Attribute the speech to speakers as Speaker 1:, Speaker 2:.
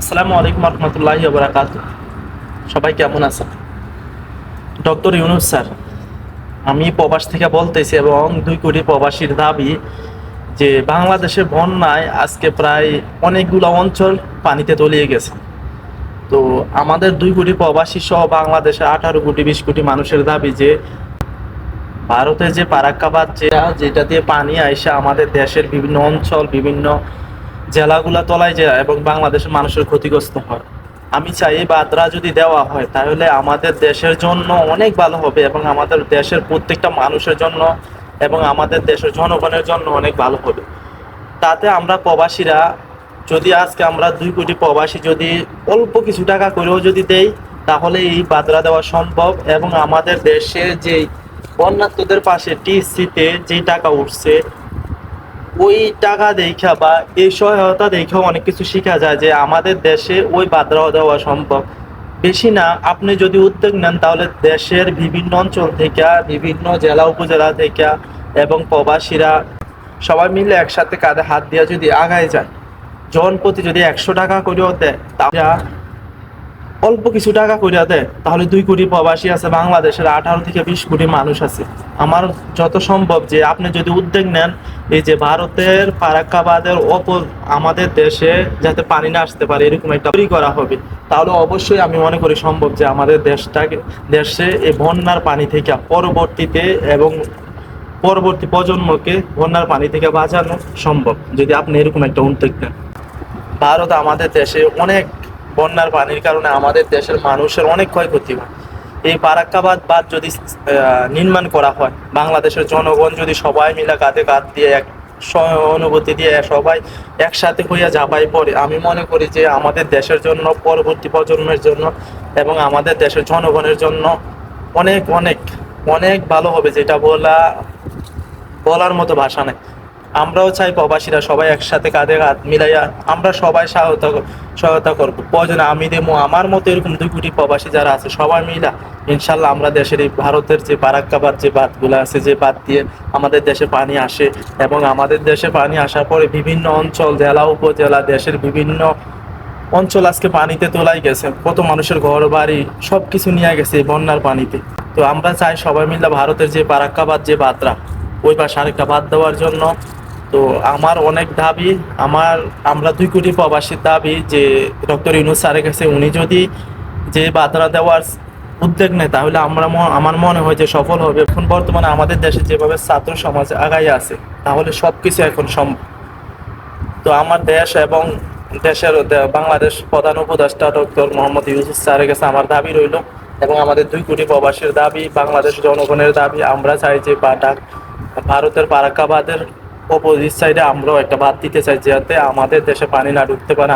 Speaker 1: আসসালামু আলাইকুম রহমতুল্লাহ বরাকাত সবাই কেমন আছেন? ডক্টর ইউনুস স্যার, আমি প্রবাস থেকে বলতেছি এবং দুই কোটি প্রবাসীর দাবি যে বাংলাদেশে বন্যায় আজকে প্রায় অনেকগুলো অঞ্চল পানিতে তলিয়ে গেছে। তো আমাদের দুই কোটি প্রবাসী সহ বাংলাদেশে আঠারো কোটি, বিশ কোটি মানুষের দাবি যে ভারতে যে পারাক্কাবাদ যেটা যেটা দিয়ে পানি আইসে আমাদের দেশের বিভিন্ন অঞ্চল, বিভিন্ন জেলাগুলা তলায় যায় এবং বাংলাদেশের মানুষের ক্ষতিগ্রস্ত হয়। আমি চাই এই বাদরা যদি দেওয়া হয়, তাহলে আমাদের দেশের জন্য অনেক ভালো হবে এবং আমাদের দেশের প্রত্যেকটা মানুষের জন্য এবং আমাদের দেশের জনগণের জন্য অনেক ভালো হবে। তাতে আমরা প্রবাসীরা যদি আজকে আমরা দুই কোটি প্রবাসী যদি অল্প কিছু টাকা করেও যদি দেই, তাহলে এই বাদরা দেওয়া সম্ভব এবং আমাদের দেশে যে বন্যার্থদের পাশে টিসিতে যে টাকা উঠছে ওই টাকা দেখা বা এই সহায়তা দেখেও অনেক কিছু শেখা যায় যে আমাদের দেশে ওই বাদরাও দেওয়া সম্ভব। বেশি না, আপনি যদি উদ্যোগ নেন তাহলে দেশের বিভিন্ন অঞ্চল থেকে বিভিন্ন জেলা উপজেলা থেকে এবং প্রবাসীরা সবাই মিলে একসাথে কাঁধে হাত দিয়ে যদি আগায় যায়, জন প্রতি যদি একশো টাকা করেও দেয়, তাহলে অল্প কিছু টাকা করিয়া দেয়, তাহলে দুই কোটি প্রবাসী আছে, বাংলাদেশের আঠারো থেকে বিশ কোটি মানুষ আছে। আমার যত সম্ভব যে আপনি যদি উদ্যোগ নেন এই যে ভারতের ফারাক্কাবাদের অপর আমাদের দেশে যাতে পানি না আসতে পারে, এরকম একটা তৈরি করা হবে, তাহলে অবশ্যই আমি মনে করি সম্ভব যে আমাদের দেশটাকে, দেশে এই বন্যার পানি থেকে পরবর্তীতে এবং পরবর্তী প্রজন্মকে বন্যার পানি থেকে বাঁচানো সম্ভব, যদি আপনি এরকম একটা উদ্যোগ নেন। ভারত আমাদের দেশে অনেক বন্যার পানির কারণে আমাদের দেশের মানুষের অনেক ক্ষয়ক্ষতি হয়। এই বারাক্কাবাদ বাঁধ যদি নির্মাণ করা হয়, বাংলাদেশের জনগণ যদি সবাই মিলে কাঁধে কাঁধ দিয়ে এক অনুভূতি দিয়ে সবাই একসাথে হইয়া ঝাঁপাই পড়ে, আমি মনে করি যে আমাদের দেশের জন্য, পরবর্তী প্রজন্মের জন্য এবং আমাদের দেশের জনগণের জন্য অনেক অনেক অনেক ভালো হবে, যেটা বলা, বলার মতো ভাষা নেই। আমরাও চাই প্রবাসীরা সবাই একসাথে কাঁধে কাঁধ মিলাইয়া আমরা সবাই সহায়তা সহায়তা করব। প্রয়োজনে আমি দেবো আমার মতো এরকম দুই কোটি প্রবাসী যারা আছে, সবাই মিলা ইনশাল্লাহ আমরা দেশের এই ভারতের যে বারাক্কাবাদ যে বাঁধগুলো আছে, যে বাঁধ দিয়ে আমাদের দেশে পানি আসে এবং আমাদের দেশে পানি আসার পরে বিভিন্ন অঞ্চল, জেলা, উপজেলা, দেশের বিভিন্ন অঞ্চল আজকে পানিতে তোলাই গেছে। কত মানুষের ঘর বাড়ি সব কিছু নিয়ে গেছে এই বন্যার পানিতে। তো আমরা চাই সবাই মিলে ভারতের যে বারাক্কাবাদ যে বাদরা ওই পাশে আরেকটা বাদ দেওয়ার জন্য তো আমার অনেক দাবি, আমার, আমরা দুই কোটি প্রবাসীর দাবি যে ডক্টর ইউনুস স্যারের কাছে উনি যদি যে বাদরা দেওয়ার উদ্যোগ নেয়, তাহলে আমরা আমার মনে হয় যে সফল হবে। এখন বর্তমানে আমাদের দেশে যেভাবে ছাত্র সমাজ আগাই আছে, তাহলে সব কিছু এখন সম্ভব। তো আমার দেশ এবং দেশের বাংলাদেশ প্রধান উপদেষ্টা ডক্টর মোহাম্মদ ইউসুফ স্যারের কাছে আমার দাবি রইল এবং আমাদের দুই কোটি প্রবাসীর দাবি, বাংলাদেশ জনগণের দাবি, আমরা চাই যে বাটা, ভারতের পারাক্কাবাদের অপোজিট সাইডে আমরাও একটা বাদ দিতে চাই যাতে আমাদের দেশে পানি না ঢুকতে পারে